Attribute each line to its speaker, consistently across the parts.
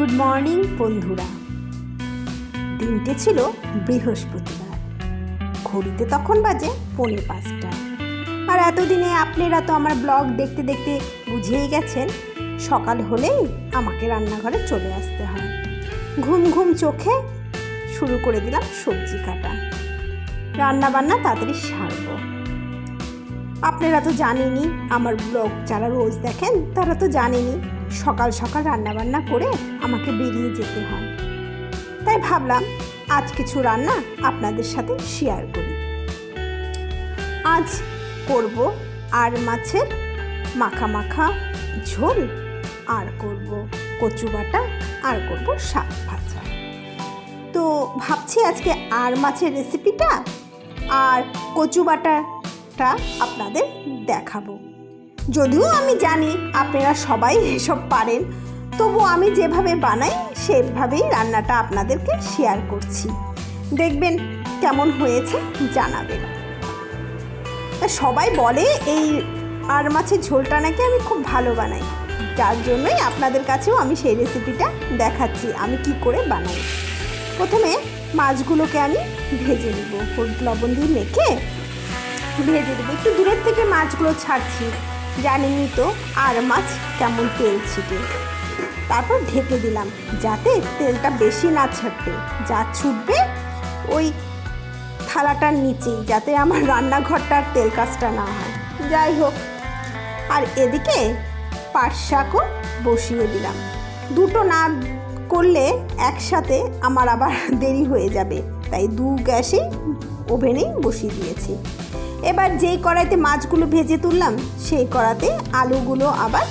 Speaker 1: Good morning, বন্ধুরা। দিনটি ছিল বৃহস্পতিবার। ঘড়িতে তখন বাজে পৌনে পাঁচটা। আর এতদিনে আপনারা তো আমার ব্লগ দেখতে দেখতে বুঝেই গেছেন, সকাল হলেই আমাকে রান্নাঘরে চলে আসতে হয়। ঘুম ঘুম চোখে শুরু করে দিলাম সবজি কাটা। রান্না বান্না তাড়াতাড়ি সারবো। আপনারা তো জানেনই, আমার ব্লগ যারা রোজ দেখেন, তারা তো জানেনই সকাল সকাল রান্না বান্না করে আমাকে বেরিয়ে যেতে হয়। তাই ভাবলাম, আজ কিছু রান্না আপনাদের সাথে শেয়ার করি। আজ করব আর মাছের মাখা মাখা ঝোল, আর করব কচু বাটা, আর করব শাক ভাজা। তো ভাবছি আজকে আর মাছের রেসিপিটা আর কচু বাটাটা আপনাদের দেখাবো। যদিও আমি জানি আপনারা সবাই এসব পারেন তবু আমি যেভাবে বানাই, সেভাবেই রান্নাটা আপনাদেরকে শেয়ার করছি। দেখবেন কেমন হয়েছে, জানাবেন। সবাই বলে এই আর মাছের ঝোলটা নাকি আমি খুব ভালো বানাই। যার জন্যই আপনাদের কাছেও আমি সেই রেসিপিটা দেখাচ্ছি, আমি কি করে বানাই। প্রথমে মাছগুলোকে আমি ভেজে নেব। লবণ দিয়ে মেখে ভেজে দেবো একটু দূরের থেকে মাছগুলো ছাড়ছি। জানেনই তো, আর মাছ কেমন তেল ছিটে। তারপর ঢেকে দিলাম, যাতে তেলটা বেশি না ছাড়তে যা ছুটবে, ওই থালাটার নিচেই, যাতে আমার রান্নাঘরটার তেল কাজটা না হয়। যাই হোক, আর এদিকে পাট শাকও বসিয়ে দিলাম। দুটো না করলে একসাথে আমার আবার দেরি হয়ে যাবে, তাই দু গ্যাসেই ওভেনেই বসিয়ে দিয়েছি। এবার যেই কড়াইতে মাছগুলো ভেজে তুললাম, সেই কড়াতে আলুগুলো আবার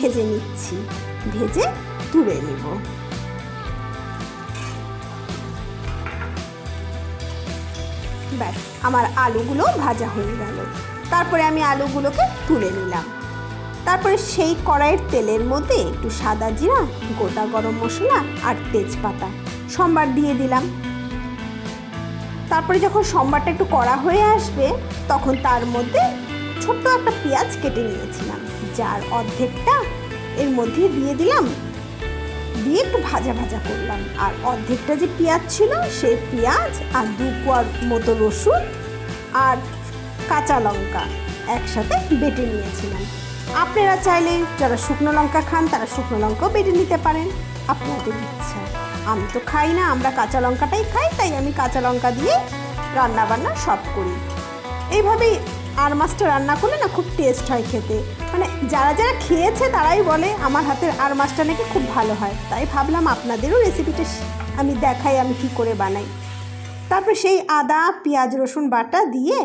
Speaker 1: ভেজে নিচ্ছি। ভেজে তুলে নিব। ব্যাস, আমার আলুগুলো ভাজা হয়ে গেল। তারপরে আমি আলুগুলোকে তুলে নিলাম। তারপরে সেই কড়াইয়ের তেলের মধ্যে একটু সাদা জিরা, গোটা গরম মশলা আর তেজপাতা। সম্বার দিয়ে দিলাম। তারপরে যখন সম্বারটা একটু কড়া হয়ে আসবে, তখন তার মধ্যে ছোট্ট একটা পেঁয়াজ কেটে নিয়েছিলাম, যার অর্ধেকটা এর মধ্যে দিয়ে দিলাম। দিয়ে একটু ভাজা ভাজা করলাম। আর অর্ধেকটা যে পেঁয়াজ ছিল, সেই পেঁয়াজ আর দু কোয়ার মতো রসুন আর কাঁচা লঙ্কা একসাথে বেটে নিয়েছিলাম। আপনারা চাইলে যারা শুকনো লঙ্কা খান, তারা শুকনো লঙ্কাও বেটে নিতে পারেন। আপনাদের আমি তো খাই না, আমরা কাঁচা লঙ্কাটাই খাই, তাই আমি কাঁচা লঙ্কা দিয়ে রান্না বান্না সব করি। এইভাবেই আর মাছটা রান্না করলে না খুব টেস্ট হয় খেতে। মানে যারা যারা খেয়েছে তারাই বলে আমার হাতের আর মাছটা নাকি খুব ভালো হয়। তাই ভাবলাম আপনাদেরও রেসিপিটা আমি দেখাই, আমি কি করে বানাই। তারপর সেই আদা, পেঁয়াজ, রসুন বাটা দিয়ে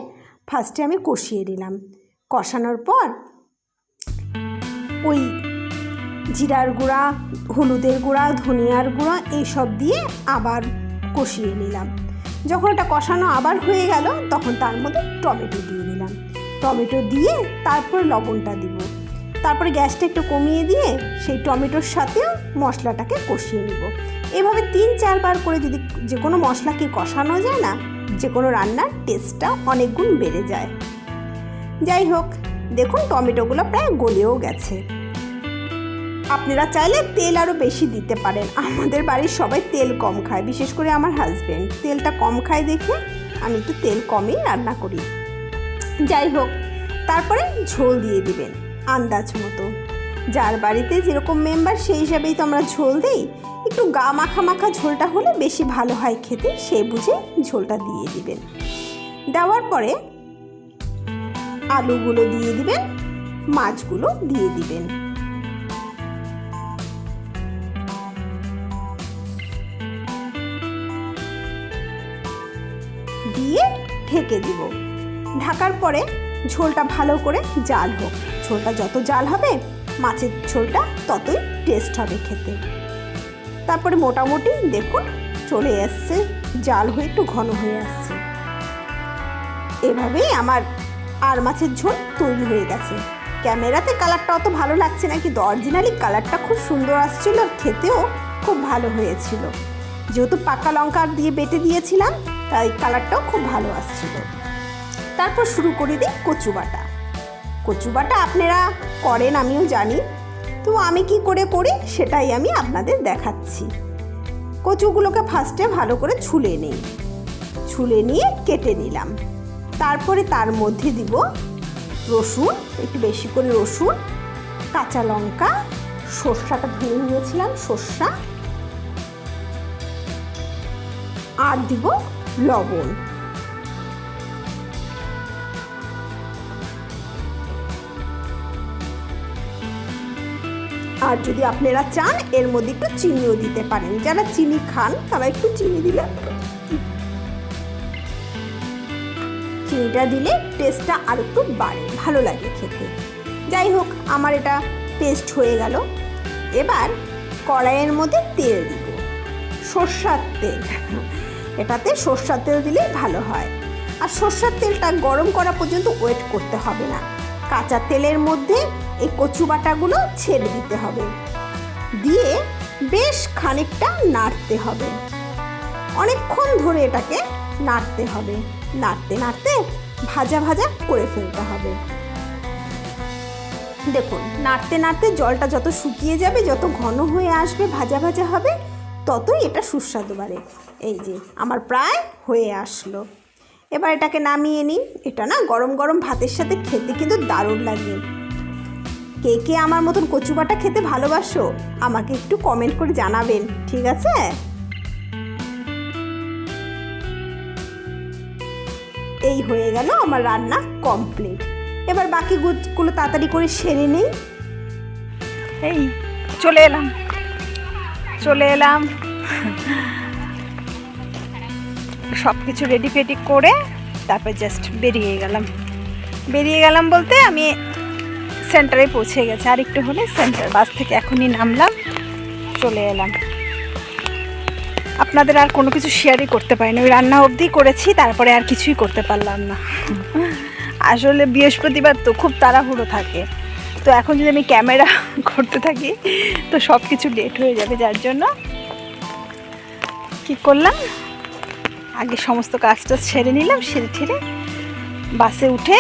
Speaker 1: ফার্স্টে আমি কষিয়ে নিলাম। কষানোর পর ওই জিরার গুঁড়া, হলুদের গুঁড়া, ধনিয়ার গুঁড়া এইসব দিয়ে আবার কষিয়ে নিলাম। যখন এটা কষানো আবার হয়ে গেল, তখন তার মধ্যে টমেটো দিয়ে দিলাম। টমেটো দিয়ে তারপর লবণটা দিব। তারপরে গ্যাসটা একটু কমিয়ে দিয়ে সেই টমেটোর সাথেও মশলাটাকে কষিয়ে নিব। এভাবে তিন চারবার করে যদি যে কোনো মশলাকে কষানো যায় না, যে কোনো রান্নার টেস্টটা অনেক গুণ বেড়ে যায়। যাই হোক, দেখুন টমেটোগুলো প্রায় গলেও গেছে। আপনারা চাইলে তেল আরও বেশি দিতে পারেন। আমাদের বাড়ির সবাই তেল কম খায়, বিশেষ করে আমার হাজব্যান্ড তেলটা কম খায় দেখে আমি একটু তেল কমই রান্না করি। যাই হোক, তারপরে ঝোল দিয়ে দিবেন, আন্দাজ মতো। যার বাড়িতে যেরকম মেম্বার সেই হিসাবেই তো আমরা ঝোল দিই। একটু গা মাখা মাখা ঝোলটা হলে বেশি ভালো হয় খেতে, সে বুঝে ঝোলটা দিয়ে দিবেন। দেওয়ার পরে আলুগুলো দিয়ে দিবেন, মাছগুলো দিয়ে দিবেন। দিয়ে ঢেকে দিব। ঢাকার পরে ঝোলটা ভালো করে জাল হোক। ঝোলটা যত জাল হবে, মাছের ঝোলটা ততই টেস্ট হবে খেতে। তারপরে মোটামুটি দেখুন, চলে এসছে, জাল হয়ে একটু ঘন হয়ে আসছে। এভাবেই আমার আর মাছের ঝোল তৈরি হয়ে গেছে। ক্যামেরাতে কালারটা অত ভালো লাগছে না, কিন্তু অরিজিনালি কালারটা খুব সুন্দর আসছিল, আর খেতেও খুব ভালো হয়েছিল। যেহেতু পাকা লঙ্কা দিয়ে বেটে দিয়েছিলাম তাই কালারটাও খুব ভালো আসছিল। তারপর শুরু করে দিই কচু বাটা। কচু বাটা আপনারা করেন, আমিও জানি। তো আমি কি করে করি সেটাই আমি আপনাদের দেখাচ্ছি। কচুগুলোকে ফার্স্টে ভালো করে ছুলে নিই। ছুলে নিয়ে কেটে নিলাম। তারপরে তার মধ্যে দিব রসুন, একটু বেশি করে রসুন, কাঁচা লঙ্কা, সর্ষাটা ধুয়ে নিয়েছিলাম, সর্ষা। আর দিব লবণ। আর যদি আপনারা চান, এর মধ্যে একটু চিনিও দিতে পারেন। যারা চিনি খান, তারা একটু চিনি দিলে চিনিটা দিলে টেস্টটা আর একটু বাড়ে, ভালো লাগে খেতে। যাই হোক, আমার এটা পেস্ট হয়ে গেল। এবার কড়াইয়ের মধ্যে তেল দিব। সর্ষার তেল। এটাতে সর্ষার তেল দিলেই ভালো হয়। আর সর্ষার তেলটা গরম করা পর্যন্ত ওয়েট করতে হবে না। কাঁচা তেলের মধ্যে এই কচু বাটাগুলো ছেড়ে দিতে হবে। দিয়ে বেশ খানিকটা নাড়তে হবে। অনেকক্ষণ ধরে এটাকে নাড়তে হবে। নাড়তে নাড়তে ভাজা ভাজা করে ফেলতে হবে। দেখুন, নাড়তে নাড়তে জলটা যত শুকিয়ে যাবে, যত ঘন হয়ে আসবে, ভাজা ভাজা হবে ততই এটা সুস্বাদু বাড়ে এই যে, আমার প্রায় হয়ে আসলো। এবার এটাকে নামিয়ে নিই। এটা না গরম গরম ভাতের সাথে খেতে কিন্তু দারুণ লাগে। কে কে আমার মতন কচু বাটা খেতে ভালোবাসো, আমাকে একটু কমেন্ট করে জানাবেন, ঠিক আছে? এই হয়ে গেল আমার রান্না কমপ্লিট এবার বাকি গুলো তাড়াতাড়ি করে সেরে নেই।
Speaker 2: এই, চলে এলাম। চলে এলাম। সব কিছু রেডি ফেডি করে তারপর জাস্ট বেরিয়ে গেলাম। বেরিয়ে গেলাম বলতে আমি সেন্টারে পৌঁছে গেছে। আর একটু হলে সেন্টার বাস থেকে এখনই নামলাম, চলে এলাম। আপনাদের আর কোনো কিছু শেয়ারই করতে পারিনি। ওই রান্না অবধি করেছি, তারপরে আর কিছুই করতে পারলাম না। আসলে বৃহস্পতিবার তো খুব তাড়াহুড়ো থাকে। তো এখন যদি আমি ক্যামেরা করতে থাকি, তো সব কিছু ডেট হয়ে যাবে যার জন্য। কি করলাম? আগে সমস্ত কাজটা সেরে নিলাম, সেরে ঠেরে বাসে উঠে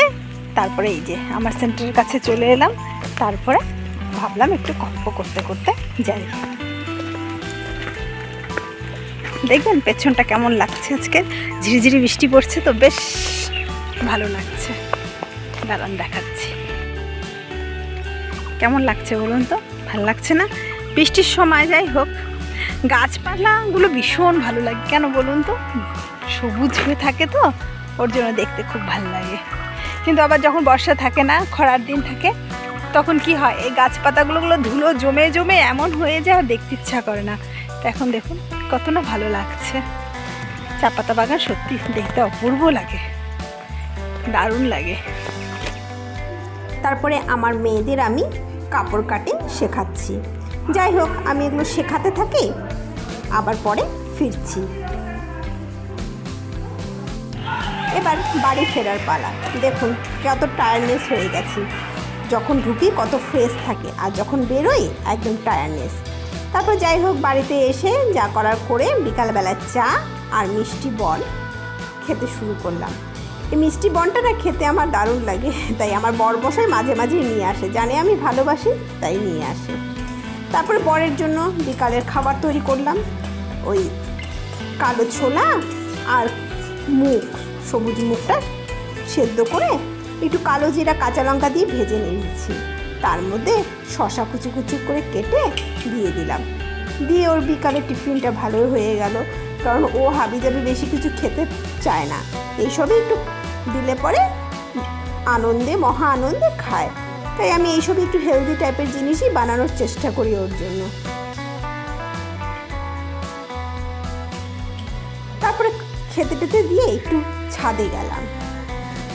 Speaker 2: তারপরে এই যে আমার সেন্টারের কাছে চলে এলাম। তারপরে ভাবলাম একটু গল্প করতে করতে যাই। দেখবেন পেছনটা কেমন লাগছে আজকে? ঝিরিঝিরি বৃষ্টি পড়ছে তো বেশ ভালো লাগছে। দাঁড়ান দেখাচ্ছি। কেমন লাগছে বলুন তো? ভালো লাগছে না? বৃষ্টির সময় যাই হোক গাছপালাগুলো ভীষণ ভালো লাগে। কেন বলুন তো? সবুজ হয়ে থাকে তো, ওর জন্য দেখতে খুব ভালো লাগে। কিন্তু আবার যখন বর্ষা থাকে না, খরার দিন থাকে, তখন কি হয়? এই গাছপাতাগুলো গুলো ধুলো জমে জমে এমন হয়ে যায় দেখতে ইচ্ছা করে না। তো এখন দেখুন, কত না ভালো লাগছে। চা পাতা বাগান সত্যি দেখতে অপূর্ব লাগে। দারুণ লাগে।
Speaker 1: তারপরে আমার মেয়েদের আমি কাপড় কাটিং শেখাচ্ছি। যাই হোক, আমি এগুলো শেখাতে থাকি, আবার পরে ফিরছি। এবার বাড়ি ফেরার পালা। দেখুন, কত টায়ার্ডনেস হয়ে গেছি। যখন ঢুকি কত ফ্রেশ থাকে, আর যখন বেরোই, একদম টায়ার্ডনেস তারপর যাই হোক, বাড়িতে এসে যা করার করে বিকালবেলার চা আর মিষ্টি বল খেতে শুরু করলাম। এই মিষ্টি বনটা না খেতে আমার দারুণ লাগে। তাই আমার বর বসাই মাঝে মাঝে নিয়ে আসে। জানে আমি ভালোবাসি, তাই নিয়ে আসে। তারপরে বরের জন্য বিকালের খাবার তৈরি করলাম। ওই কালো ছোলা আর মুখ সবুজ মুখটা সেদ্ধ করে একটু কালো জিরা, কাঁচা লঙ্কা দিয়ে ভেজে নিয়েছি। তার মধ্যে শশা কুচি কুচি করে কেটে দিয়ে দিলাম। দিয়ে ওর বিকালে টিফিনটা ভালোই হয়ে গেল। কারণ ও হাবি জাবি বেশি কিছু খেতে চায় না। এইসবই একটু দিলে পরে আনন্দে, মহা আনন্দে খায়। তাই আমি এইসব একটু হেলদি টাইপের জিনিসই বানানোর চেষ্টা করি ওর জন্য। তারপরে খেতে টেতে দিয়ে একটু ছাদে গেলাম।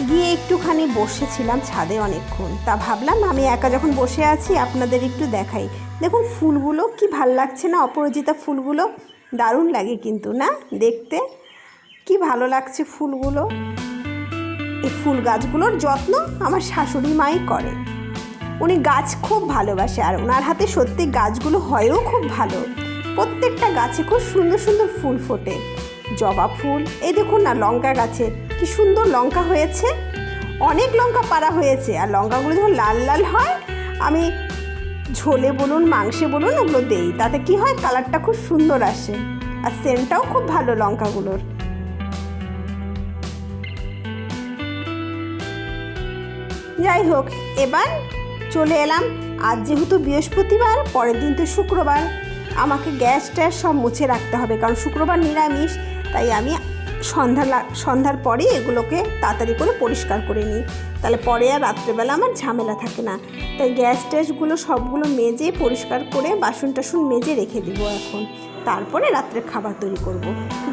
Speaker 1: গিয়ে একটুখানি বসেছিলাম ছাদে অনেকক্ষণ। তা ভাবলাম আমি একা যখন বসে আছি, আপনাদের একটু দেখাই। দেখুন, ফুলগুলো কি ভালো লাগছে না? অপরাজিতা ফুলগুলো দারুণ লাগে কিন্তু, না? দেখতে। কি ভালো লাগছে ফুলগুলো। এই ফুল গাছগুলোর যত্ন আমার শাশুড়ি মাই করে। উনি গাছ খুব ভালোবাসে আর ওনার হাতে সত্যি গাছগুলো হয়ও খুব ভালো। প্রত্যেকটা গাছে খুব সুন্দর সুন্দর ফুল ফোটে। জবা ফুল, এই দেখুন না লঙ্কা গাছে, কি সুন্দর লঙ্কা হয়েছে। অনেক লঙ্কা পাড়া হয়েছে আর লঙ্কাগুলো যখন লাল লাল হয়, আমি ঝোলে বলুন, মাংসে বলুন, ওগুলো দেই। তাতে কি হয়, কালারটা খুব সুন্দর আসে। আর সেন্টটাও খুব ভালো লঙ্কাগুলোর। যাই হোক এবার চলে এলাম। আজ যেহেতু বৃহস্পতিবার, পরের দিন তো শুক্রবার। আমাকে গ্যাস ট্যাস সব মুছে রাখতে হবে, কারণ শুক্রবার নিরামিষ, তাই আমি সন্ধ্যা সন্ধ্যার পরে এগুলোকে তাড়াতাড়ি করে পরিষ্কার করে নিই। তাহলে পরে আর রাত্রেবেলা আমার ঝামেলা থাকে না। তাই গ্যাস ট্যাসগুলো সবগুলো মেজে পরিষ্কার করে বাসন টাসন মেজে রেখে দিব এখন। তারপরে রাত্রে খাবার তৈরি করব।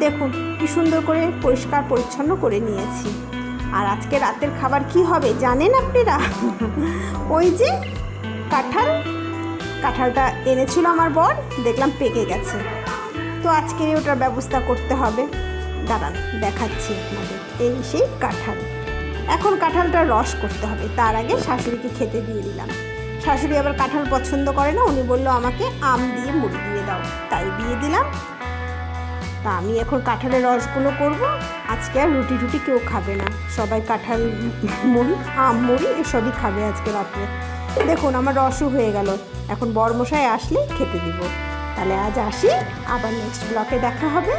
Speaker 1: দেখুন, কি সুন্দর করে পরিষ্কার পরিচ্ছন্ন করে নিয়েছি। আর আজকে রাতের খাবার কি হবে জানেন আপনারা? ওই যে কাঁঠাল, কাঁঠালটা এনেছিল আমার বর, দেখলাম পেকে গেছে। তো আজকে ওটার ব্যবস্থা করতে হবে। দাঁড়ান, দেখাচ্ছি এই সেই কাঁঠাল। এখন কাঁঠালটা রস করতে হবে। তার আগে শাশুড়িকে খেতে দিয়ে দিলাম। শাশুড়ি আবার কাঁঠাল পছন্দ করে না, উনি বলল, আমাকে আম দিয়ে মুড়ি দিয়ে দাও। তাই দিয়ে দিলাম। তা আমি এখন কাঁঠালের রসগুলো করব। আজকে আর রুটি টুটি কেউ খাবে না। সবাই কাঁঠাল, মুড়ি, আম, মুড়ি এসবই খাবে আজকে রাত্রে। দেখুন, আমার রসও হয়ে গেল। এখন বর্মশায় আসলে খেতে দিব। তাহলে আজ আসি, আবার নেক্সট ব্লকে দেখা হবে।